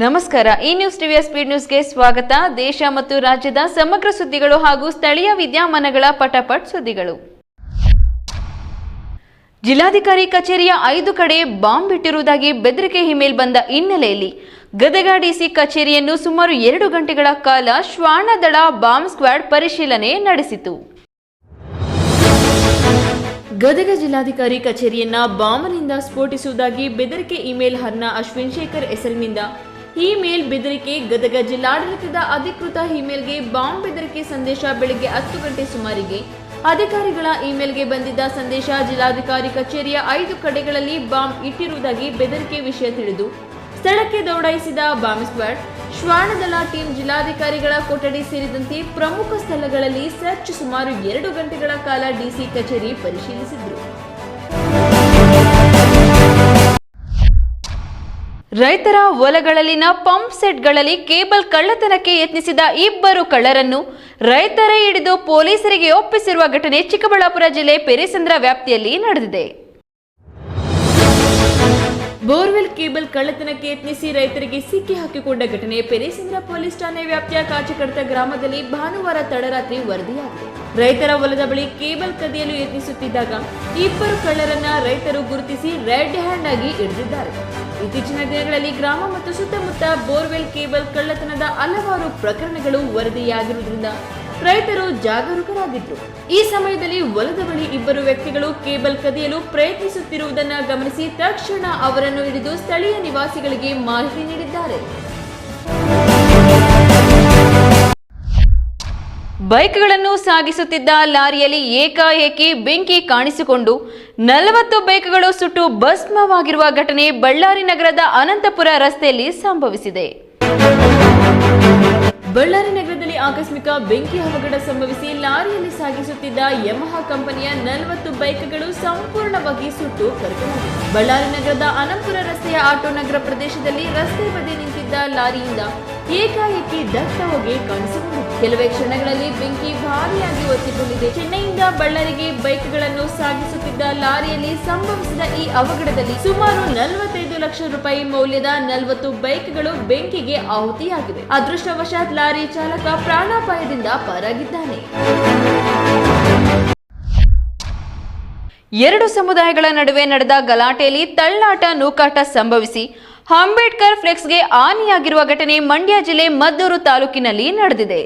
ನಮಸ್ಕಾರ. ಈ ನ್ಯೂಸ್ ಟಿವಿಯ ಸ್ಪೀಡ್ ನ್ಯೂಸ್ಗೆ ಸ್ವಾಗತ. ದೇಶ ಮತ್ತು ರಾಜ್ಯದ ಸಮಗ್ರ ಸುದ್ದಿಗಳು ಹಾಗೂ ಸ್ಥಳೀಯ ವಿದ್ಯಮಾನಗಳ ಪಟಪಟ್ ಸುದ್ದಿಗಳು. ಜಿಲ್ಲಾಧಿಕಾರಿ ಕಚೇರಿಯ ಐದು ಕಡೆ ಬಾಂಬ್ ಇಟ್ಟಿರುವುದಾಗಿ ಬೆದರಿಕೆ ಹಿಮೇಲ್ ಬಂದ ಹಿನ್ನೆಲೆಯಲ್ಲಿ ಗದಗ ಡಿಸಿ ಕಚೇರಿಯನ್ನು ಸುಮಾರು ಎರಡು ಗಂಟೆಗಳ ಕಾಲ ಶ್ವಾನದಳ ಬಾಂಬ್ ಸ್ಕ್ವಾಡ್ ಪರಿಶೀಲನೆ ನಡೆಸಿತು. ಗದಗ ಜಿಲ್ಲಾಧಿಕಾರಿ ಕಚೇರಿಯನ್ನ ಬಾಂಬ್ನಿಂದ ಸ್ಫೋಟಿಸುವುದಾಗಿ ಬೆದರಿಕೆ ಇಮೇಲ್ ಹರ್ನ ಅಶ್ವಿನ್ ಶೇಖರ್ ಹೆಸರಿನಿಂದ. ಇಮೇಲ್ ಬೆದರಿಕೆ ಗದಗ ಜಿಲ್ಲಾಡಳಿತದ ಅಧಿಕೃತ ಇಮೇಲ್ಗೆ ಬಾಂಬ್ ಬೆದರಿಕೆ ಸಂದೇಶ ಬೆಳಗ್ಗೆ ಹತ್ತು ಗಂಟೆ ಸುಮಾರಿಗೆ. ಅಧಿಕಾರಿಗಳ ಇಮೇಲ್ಗೆ ಬಂದಿದ್ದ ಸಂದೇಶ ಜಿಲ್ಲಾಧಿಕಾರಿ ಕಚೇರಿಯ ಐದು ಕಡೆಗಳಲ್ಲಿ ಬಾಂಬ್ ಇಟ್ಟಿರುವುದಾಗಿ ಬೆದರಿಕೆ ವಿಷಯ ತಿಳಿದು ಸ್ಥಳಕ್ಕೆ ದೌಡಾಯಿಸಿದ ಬಾಂಬ್ ಸ್ಕ್ವಾಡ್, ಶ್ವಾನದಳ ಟೀಮ್ ಜಿಲ್ಲಾಧಿಕಾರಿಗಳ ಕೊಠಡಿ ಸೇರಿದಂತೆ ಪ್ರಮುಖ ಸ್ಥಳಗಳಲ್ಲಿ ಸರ್ಚ್ ಸುಮಾರು ಎರಡು ಗಂಟೆಗಳ ಕಾಲ ಡಿಸಿ ಕಚೇರಿ ಪರಿಶೀಲಿಸಿದ್ರು. ರೈತರ ಹೊಲಗಳಲ್ಲಿನ ಪಂಪ್ ಸೆಟ್ಗಳಲ್ಲಿ ಕೇಬಲ್ ಕಳ್ಳತನಕ್ಕೆ ಯತ್ನಿಸಿದ ಇಬ್ಬರು ಕಳ್ಳರನ್ನು ರೈತರೇ ಹಿಡಿದು ಪೊಲೀಸರಿಗೆ ಒಪ್ಪಿಸಿರುವ ಘಟನೆ ಚಿಕ್ಕಬಳ್ಳಾಪುರ ಜಿಲ್ಲೆ ಪೆರಿಸಂದ್ರ ವ್ಯಾಪ್ತಿಯಲ್ಲಿ ನಡೆದಿದೆ. ಬೋರ್ವೆಲ್ ಕೇಬಲ್ ಕಳ್ಳತನಕ್ಕೆ ಯತ್ನಿಸಿ ರೈತರಿಗೆ ಸಿಕ್ಕಿ ಹಾಕಿಕೊಂಡ ಘಟನೆ ಪೆರೇಸಂದ್ರ ಪೊಲೀಸ್ ಠಾಣೆ ವ್ಯಾಪ್ತಿಯ ಕಾಚಿಕಡ್ತ ಗ್ರಾಮದಲ್ಲಿ ಭಾನುವಾರ ತಡರಾತ್ರಿ ವರದಿಯಾಗಿದೆ. ರೈತರ ಹೊಲದ ಬಳಿ ಕೇಬಲ್ ಕದಿಯಲು ಯತ್ನಿಸುತ್ತಿದ್ದಾಗ ಇಬ್ಬರು ಕಳ್ಳರನ್ನ ರೈತರು ಗುರುತಿಸಿ ರೆಡ್ ಹ್ಯಾಂಡ್ ಆಗಿ ಹಿಡಿದಿದ್ದಾರೆ. ಇತ್ತೀಚಿನ ದಿನಗಳಲ್ಲಿ ಗ್ರಾಮ ಮತ್ತು ಸುತ್ತಮುತ್ತ ಬೋರ್ವೆಲ್ ಕೇಬಲ್ ಕಳ್ಳತನದ ಹಲವಾರು ಪ್ರಕರಣಗಳು ವರದಿಯಾಗಿರುವುದರಿಂದ ರೈತರು ಜಾಗರೂಕರಾಗಿದ್ರು. ಈ ಸಮಯದಲ್ಲಿ ಹೊಲದ ಬಳಿ ಇಬ್ಬರು ವ್ಯಕ್ತಿಗಳು ಕೇಬಲ್ ಕದಿಯಲು ಪ್ರಯತ್ನಿಸುತ್ತಿರುವುದನ್ನು ಗಮನಿಸಿ ತಕ್ಷಣ ಅವರನ್ನು ಹಿಡಿದು ಸ್ಥಳೀಯ ನಿವಾಸಿಗಳಿಗೆ ಮಾಹಿತಿ ನೀಡಿದ್ದಾರೆ. ಬೈಕ್ಗಳನ್ನು ಸಾಗಿಸುತ್ತಿದ್ದ ಲಾರಿಯಲ್ಲಿ ಏಕಾಏಕಿ ಬೆಂಕಿ ಕಾಣಿಸಿಕೊಂಡು ನಲವತ್ತು ಬೈಕ್ಗಳು ಸುಟ್ಟು ಭಸ್ಮವಾಗಿರುವ ಘಟನೆ ಬಳ್ಳಾರಿ ನಗರದ ಅನಂತಪುರ ರಸ್ತೆಯಲ್ಲಿ ಸಂಭವಿಸಿದೆ. ಬಳ್ಳಾರಿ ನಗರದಲ್ಲಿ ಆಕಸ್ಮಿಕ ಬೆಂಕಿ ಅವಘಡ ಸಂಭವಿಸಿ ಲಾರಿಯಲ್ಲಿ ಸಾಗಿಸುತ್ತಿದ್ದ ಯಮಹಾ ಕಂಪನಿಯ ನಲವತ್ತು ಬೈಕ್ಗಳು ಸಂಪೂರ್ಣವಾಗಿ ಸುಟ್ಟು ಬಳ್ಳಾರಿ ನಗರದ ಅನಂತಪುರ ರಸ್ತೆಯ ಆಟೋ ನಗರ ಪ್ರದೇಶದಲ್ಲಿ ರಸ್ತೆ ಬದಿ ನಿಂತಿದ್ದ ಲಾರಿಯಿಂದ ಏಕಾಏಕಿ ದಟ್ಟ ಹೊಗೆ ಕಾಣಿಸಿಕೊಂಡಿದೆ. ಕೆಲವೇ ಕ್ಷಣಗಳಲ್ಲಿ ಬೆಂಕಿ ಭಾರಿಯಾಗಿ ಒತ್ತಿಕೊಂಡಿದೆ. ಚೆನ್ನೈಯಿಂದ ಬಳ್ಳಾರಿಗೆ ಬೈಕ್ಗಳನ್ನು ಸಾಗಿಸುತ್ತಿದ್ದ ಲಾರಿಯಲ್ಲಿ ಸಂಭವಿಸಿದ ಈ ಅವಘಡದಲ್ಲಿ ಸುಮಾರು ನಲವತ್ತೈದು ಲಕ್ಷ ರೂಪಾಯಿ ಮೌಲ್ಯದ ನಲವತ್ತು ಬೈಕ್ಗಳು ಬೆಂಕಿಗೆ ಆಹುತಿಯಾಗಿವೆ. ಅದೃಷ್ಟವಶಾತ್ ಲಾರಿ ಚಾಲಕ ಪ್ರಾಣಾಪಾಯದಿಂದ ಪಾರಾಗಿದ್ದಾನೆ. ಎರಡು ಸಮುದಾಯಗಳ ನಡುವೆ ನಡೆದ ಗಲಾಟೆಯಲ್ಲಿ ತಳ್ಳಾಟ ನೂಕಾಟ ಸಂಭವಿಸಿ ಅಂಬೇಡ್ಕರ್ ಫ್ಲೆಕ್ಸ್ಗೆ ಹಾನಿಯಾಗಿರುವ ಘಟನೆ ಮಂಡ್ಯ ಜಿಲ್ಲೆ ಮದ್ದೂರು ತಾಲೂಕಿನಲ್ಲಿ ನಡೆದಿದೆ.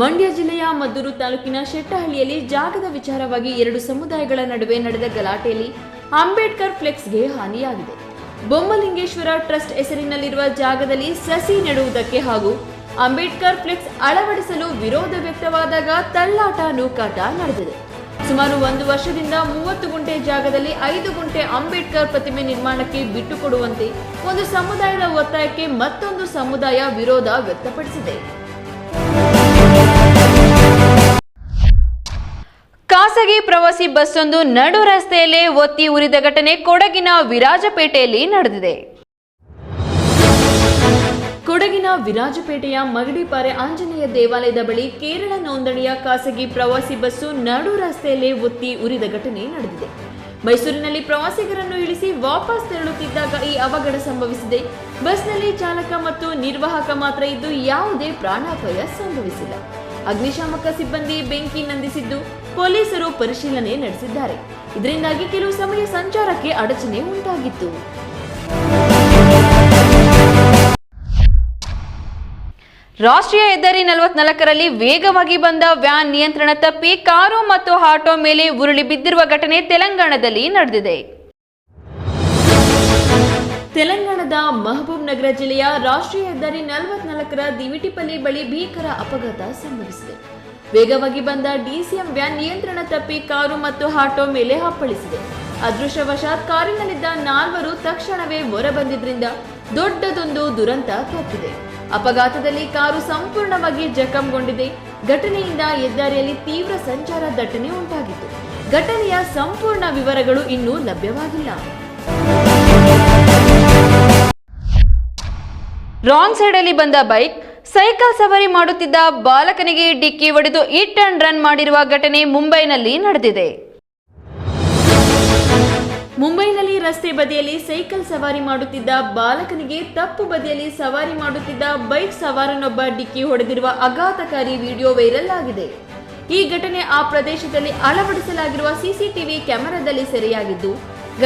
ಮಂಡ್ಯ ಜಿಲ್ಲೆಯ ಮದ್ದೂರು ತಾಲೂಕಿನ ಶೆಟ್ಟಹಳ್ಳಿಯಲ್ಲಿ ಜಾಗದ ವಿಚಾರವಾಗಿ ಎರಡು ಸಮುದಾಯಗಳ ನಡುವೆ ನಡೆದ ಗಲಾಟೆಯಲ್ಲಿ ಅಂಬೇಡ್ಕರ್ ಫ್ಲೆಕ್ಸ್ಗೆ ಹಾನಿಯಾಗಿದೆ. ಬೊಮ್ಮಲಿಂಗೇಶ್ವರ ಟ್ರಸ್ಟ್ ಹೆಸರಿನಲ್ಲಿರುವ ಜಾಗದಲ್ಲಿ ಸಸಿ ನೆಡುವುದಕ್ಕೆ ಹಾಗೂ ಅಂಬೇಡ್ಕರ್ ಫ್ಲೆಕ್ಸ್ ಅಳವಡಿಸಲು ವಿರೋಧ ವ್ಯಕ್ತವಾದಾಗ ತಳ್ಳಾಟ ನೂಕಾಟ ನಡೆದಿದೆ. ಸುಮಾರು ಒಂದು ವರ್ಷದಿಂದ ಮೂವತ್ತು ಗುಂಟೆ ಜಾಗದಲ್ಲಿ ಐದು ಗುಂಟೆ ಅಂಬೇಡ್ಕರ್ ಪ್ರತಿಮೆ ನಿರ್ಮಾಣಕ್ಕೆ ಬಿಟ್ಟುಕೊಡುವಂತೆ ಒಂದು ಸಮುದಾಯದ ಒತ್ತಾಯಕ್ಕೆ ಮತ್ತೊಂದು ಸಮುದಾಯ ವಿರೋಧ ವ್ಯಕ್ತಪಡಿಸಿದೆ. ಖಾಸಗಿ ಪ್ರವಾಸಿ ಬಸ್ಸೊಂದು ನಡು ರಸ್ತೆಯಲ್ಲೇ ಒತ್ತಿ ಉರಿದ ಘಟನೆ ಕೊಡಗಿನ ವಿರಾಜಪೇಟೆಯಲ್ಲಿ ನಡೆದಿದೆ. ಕೊಡಗಿನ ವಿರಾಜಪೇಟೆಯ ಮಗಡಿಪಾರೆ ಆಂಜನೇಯ ದೇವಾಲಯದ ಬಳಿ ಕೇರಳ ನೋಂದಣಿಯ ಖಾಸಗಿ ಪ್ರವಾಸಿ ಬಸ್ಸು ನಡು ರಸ್ತೆಯಲ್ಲೇ ಒತ್ತಿ ಉರಿದ ಘಟನೆ ನಡೆದಿದೆ. ಮೈಸೂರಿನಲ್ಲಿ ಪ್ರವಾಸಿಗರನ್ನು ಇಳಿಸಿ ವಾಪಸ್ ತೆರಳುತ್ತಿದ್ದಾಗ ಈ ಅವಘಡ ಸಂಭವಿಸಿದೆ. ಬಸ್ನಲ್ಲಿ ಚಾಲಕ ಮತ್ತು ನಿರ್ವಾಹಕ ಮಾತ್ರ ಇದ್ದು ಯಾವುದೇ ಪ್ರಾಣಾಪಾಯ ಸಂಭವಿಸಿಲ್ಲ. ಅಗ್ನಿಶಾಮಕ ಸಿಬ್ಬಂದಿ ಬೆಂಕಿ ನಂದಿಸಿದ್ದು ಪೊಲೀಸರು ಪರಿಶೀಲನೆ ನಡೆಸಿದ್ದಾರೆ. ಇದರಿಂದಾಗಿ ಕೆಲವು ಸಮಯ ಸಂಚಾರಕ್ಕೆ ಅಡಚಣೆ ಉಂಟಾಗಿತ್ತು. ರಾಷ್ಟ್ರೀಯ ಹೆದ್ದಾರಿ ನಲವತ್ನಾಲ್ಕರಲ್ಲಿ ವೇಗವಾಗಿ ಬಂದ ವ್ಯಾನ್ ನಿಯಂತ್ರಣ ತಪ್ಪಿ ಕಾರು ಮತ್ತು ಆಟೋ ಮೇಲೆ ಉರುಳಿ ಬಿದ್ದಿರುವ ಘಟನೆ ತೆಲಂಗಾಣದಲ್ಲಿ ನಡೆದಿದೆ. ತೆಲಂಗಾಣದ ಮಹಬೂಬ್ ನಗರ ಜಿಲ್ಲೆಯ ರಾಷ್ಟ್ರೀಯ ಹೆದ್ದಾರಿ ನಲವತ್ನಾಲ್ಕರ ದಿವಿಟಿಪಲ್ಲಿ ಬಳಿ ಭೀಕರ ಅಪಘಾತ ಸಂಭವಿಸಿದೆ. ವೇಗವಾಗಿ ಬಂದ ಡಿಸಿಎಂ ವ್ಯಾನ್ ನಿಯಂತ್ರಣ ತಪ್ಪಿ ಕಾರು ಮತ್ತು ಆಟೋ ಮೇಲೆ ಅಪ್ಪಳಿಸಿದೆ ಅದೃಷ್ಟವಶಾತ್ ಕಾರಿನಲ್ಲಿದ್ದ ನಾಲ್ವರು ತಕ್ಷಣವೇ ಹೊರಬಂದಿದ್ರಿಂದ ದೊಡ್ಡದೊಂದು ದುರಂತ ತಪ್ಪಿದೆ. ಅಪಘಾತದಲ್ಲಿ ಕಾರು ಸಂಪೂರ್ಣವಾಗಿ ಜಖಂಗೊಂಡಿದೆ. ಘಟನೆಯಿಂದ ಹೆದ್ದಾರಿಯಲ್ಲಿ ತೀವ್ರ ಸಂಚಾರ ದಟ್ಟಣೆ ಉಂಟಾಗಿತ್ತು. ಘಟನೆಯ ಸಂಪೂರ್ಣ ವಿವರಗಳು ಇನ್ನೂ ಲಭ್ಯವಾಗಿಲ್ಲ. ರಾಂಗ್ ಸೈಡಲ್ಲಿ ಬಂದ ಬೈಕ್ ಸೈಕಲ್ ಸವಾರಿ ಮಾಡುತ್ತಿದ್ದ ಬಾಲಕನಿಗೆ ಡಿಕ್ಕಿ ಹೊಡೆದು ಇಟ್ ಅಂಡ್ ರನ್ ಮಾಡಿರುವ ಘಟನೆ ಮುಂಬೈನಲ್ಲಿ ನಡೆದಿದೆ. ಮುಂಬೈನಲ್ಲಿ ರಸ್ತೆ ಬದಿಯಲ್ಲಿ ಸೈಕಲ್ ಸವಾರಿ ಮಾಡುತ್ತಿದ್ದ ಬಾಲಕನಿಗೆ ತಪ್ಪು ಬದಿಯಲ್ಲಿ ಸವಾರಿ ಮಾಡುತ್ತಿದ್ದ ಬೈಕ್ ಸವಾರನೊಬ್ಬ ಡಿಕ್ಕಿ ಹೊಡೆದಿರುವ ಆಘಾತಕಾರಿ ವಿಡಿಯೋ ವೈರಲ್ ಆಗಿದೆ. ಈ ಘಟನೆ ಆ ಪ್ರದೇಶದಲ್ಲಿ ಅಳವಡಿಸಲಾಗಿರುವ ಸಿಸಿಟಿವಿ ಕ್ಯಾಮೆರಾದಲ್ಲಿ ಸೆರೆಯಾಗಿದ್ದು,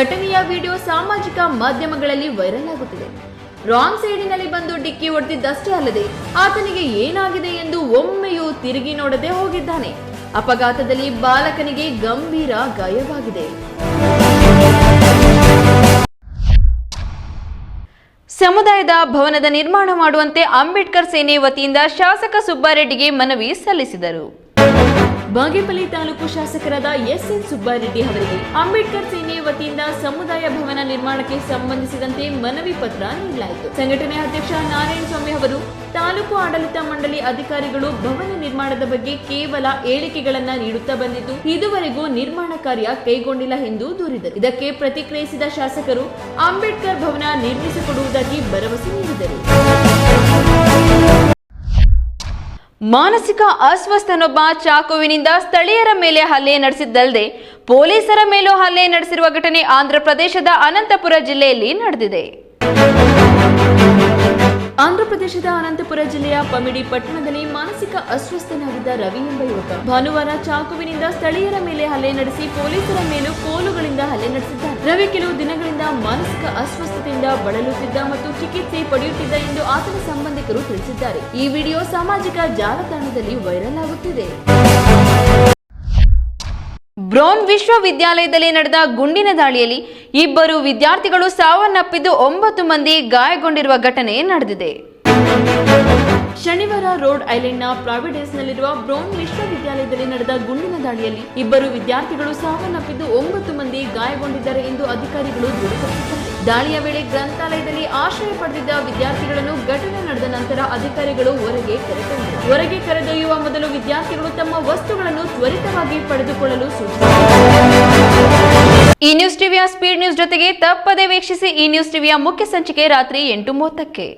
ಘಟನೆಯ ವಿಡಿಯೋ ಸಾಮಾಜಿಕ ಮಾಧ್ಯಮಗಳಲ್ಲಿ ವೈರಲ್ ಆಗುತ್ತಿದೆ. ರಾಂಗ್ ಸೈಡಿನಲ್ಲಿ ಬಂದು ಡಿಕ್ಕಿ ಹೊಡೆದಿದ್ದಷ್ಟೇ ಅಲ್ಲದೆ ಆತನಿಗೆ ಏನಾಗಿದೆ ಎಂದು ಒಮ್ಮೆಯೂ ತಿರುಗಿ ನೋಡದೆ ಹೋಗಿದ್ದಾನೆ. ಅಪಘಾತದಲ್ಲಿ ಬಾಲಕನಿಗೆ ಗಂಭೀರ ಗಾಯವಾಗಿದೆ. ಸಮುದಾಯದ ಭವನದ ನಿರ್ಮಾಣ ಮಾಡುವಂತೆ ಅಂಬೇಡ್ಕರ್ ಸೇನೆ ವತಿಯಿಂದ ಶಾಸಕ ಸುಬ್ಬಾರೆಡ್ಡಿಗೆ ಮನವಿ ಸಲ್ಲಿಸಿದರು. ಬಾಗೇಪಲ್ಲಿ ತಾಲೂಕು ಶಾಸಕರಾದ ಎಸ್ ಎನ್ ಸುಬ್ಬಾರೆಡ್ಡಿ ಅವರಿಗೆ ಅಂಬೇಡ್ಕರ್ ಸೇನೆ ವತಿಯಿಂದ ಸಮುದಾಯ ಭವನ ನಿರ್ಮಾಣಕ್ಕೆ ಸಂಬಂಧಿಸಿದಂತೆ ಮನವಿ ಪತ್ರ ನೀಡಲಾಯಿತು. ಸಂಘಟನೆ ಅಧ್ಯಕ್ಷ ನಾರಾಯಣ ಸ್ವಾಮಿ ಅವರು, ತಾಲೂಕು ಆಡಳಿತ ಮಂಡಳಿ ಅಧಿಕಾರಿಗಳು ಭವನ ನಿರ್ಮಾಣದ ಬಗ್ಗೆ ಕೇವಲ ಹೇಳಿಕೆಗಳನ್ನ ನೀಡುತ್ತಾ ಬಂದಿದ್ದು, ಇದುವರೆಗೂ ನಿರ್ಮಾಣ ಕಾರ್ಯ ಕೈಗೊಂಡಿಲ್ಲ ಎಂದು ದೂರಿದರು. ಇದಕ್ಕೆ ಪ್ರತಿಕ್ರಿಯಿಸಿದ ಶಾಸಕರು, ಅಂಬೇಡ್ಕರ್ ಭವನ ನಿರ್ಮಿಸಿಕೊಡುವುದಾಗಿ ಭರವಸೆ ನೀಡಿದರು. ಮಾನಸಿಕ ಅಸ್ವಸ್ಥನೊಬ್ಬ ಚಾಕುವಿನಿಂದ ಸ್ಥಳೀಯರ ಮೇಲೆ ಹಲ್ಲೆ ನಡೆಸಿದ್ದಲ್ಲದೆ ಪೊಲೀಸರ ಮೇಲೂ ಹಲ್ಲೆ ನಡೆಸಿರುವ ಘಟನೆ ಆಂಧ್ರಪ್ರದೇಶದ ಅನಂತಪುರ ಜಿಲ್ಲೆಯಲ್ಲಿ ನಡೆದಿದೆ. ಆಂಧ್ರಪ್ರದೇಶದ ಅನಂತಪುರ ಜಿಲ್ಲೆಯ ಪಮಿಡಿ ಪಟ್ಟಣದಲ್ಲಿ ಮಾನಸಿಕ ಅಸ್ವಸ್ಥನಾಗಿದ್ದ ರವಿ ಎಂಬ ಯುವಕ. ಭಾನುವಾರ ಚಾಕುವಿನಿಂದ ಸ್ಥಳೀಯರ ಮೇಲೆ ಹಲ್ಲೆ ನಡೆಸಿ ಪೊಲೀಸರ ಮೇಲೂ ಕೋಲುಗಳಿಂದ ಹಲ್ಲೆ ನಡೆಸಿದ್ದಾನೆ ರವಿ ಕೆಲವು ದಿನಗಳಿಂದ ಮಾನಸಿಕ ಅಸ್ವಸ್ಥತೆಯಿಂದ ಬಳಲುತ್ತಿದ್ದ ಮತ್ತು ಚಿಕಿತ್ಸೆ ಪಡೆಯುತ್ತಿದ್ದ ಎಂದು ಆತನ ಸಂಬಂಧಿಕರು ತಿಳಿಸಿದ್ದಾರೆ. ಈ ವಿಡಿಯೋ ಸಾಮಾಜಿಕ ಜಾಲತಾಣದಲ್ಲಿ ವೈರಲ್ ಆಗುತ್ತಿದೆ. ಬ್ರೌನ್ ವಿಶ್ವವಿದ್ಯಾಲಯದಲ್ಲಿ ನಡೆದ ಗುಂಡಿನ ದಾಳಿಯಲ್ಲಿ ಇಬ್ಬರು ವಿದ್ಯಾರ್ಥಿಗಳು ಸಾವನ್ನಪ್ಪಿದ್ದು ಒಂಬತ್ತು ಮಂದಿ ಗಾಯಗೊಂಡಿರುವ ಘಟನೆ ನಡೆದಿದೆ. ಶನಿವಾರ ರೋಡ್ ಐಲೆಂಡ್ನ ಪ್ರಾವಿಡೆನ್ಸ್ನಲ್ಲಿರುವ ಬ್ರೌನ್ ವಿಶ್ವವಿದ್ಯಾಲಯದಲ್ಲಿ ನಡೆದ ಗುಂಡಿನ ದಾಳಿಯಲ್ಲಿ ಇಬ್ಬರು ವಿದ್ಯಾರ್ಥಿಗಳು ಸಾವನ್ನಪ್ಪಿದ್ದು ಒಂಬತ್ತು ಮಂದಿ ಗಾಯಗೊಂಡಿದ್ದಾರೆ ಎಂದು ಅಧಿಕಾರಿಗಳು ದೃಢಪಡಿಸಿದ್ದಾರೆ ದಾಳಿಯ ವೇಳೆ ಗ್ರಂಥಾಲಯದಲ್ಲಿ ಆಶ್ರಯ ಪಡೆದಿದ್ದ ವಿದ್ಯಾರ್ಥಿಗಳನ್ನು ಘಟನೆ ನಡೆದ ನಂತರ ಅಧಿಕಾರಿಗಳು ಹೊರಗೆ ಕರೆತಂದರು. ಹೊರಗೆ ಕರೆದೊಯ್ಯುವ ಮೊದಲು ವಿದ್ಯಾರ್ಥಿಗಳು ತಮ್ಮ ವಸ್ತುಗಳನ್ನು ತ್ವರಿತವಾಗಿ ಪಡೆದುಕೊಳ್ಳಲು ಸೂಚಿಸಿದ್ದಾರೆ ಈ ನ್ಯೂಸ್ ಟಿವಿಯ ಸ್ಪೀಡ್ ನ್ಯೂಸ್ ಜೊತೆಗೆ ತಪ್ಪದೇ ವೀಕ್ಷಿಸಿ ಈ ನ್ಯೂಸ್ ಟಿವಿಯ ಮುಖ್ಯ ಸಂಚಿಕೆ ರಾತ್ರಿ ಎಂಟು ಮೂವತ್ತಕ್ಕೆ.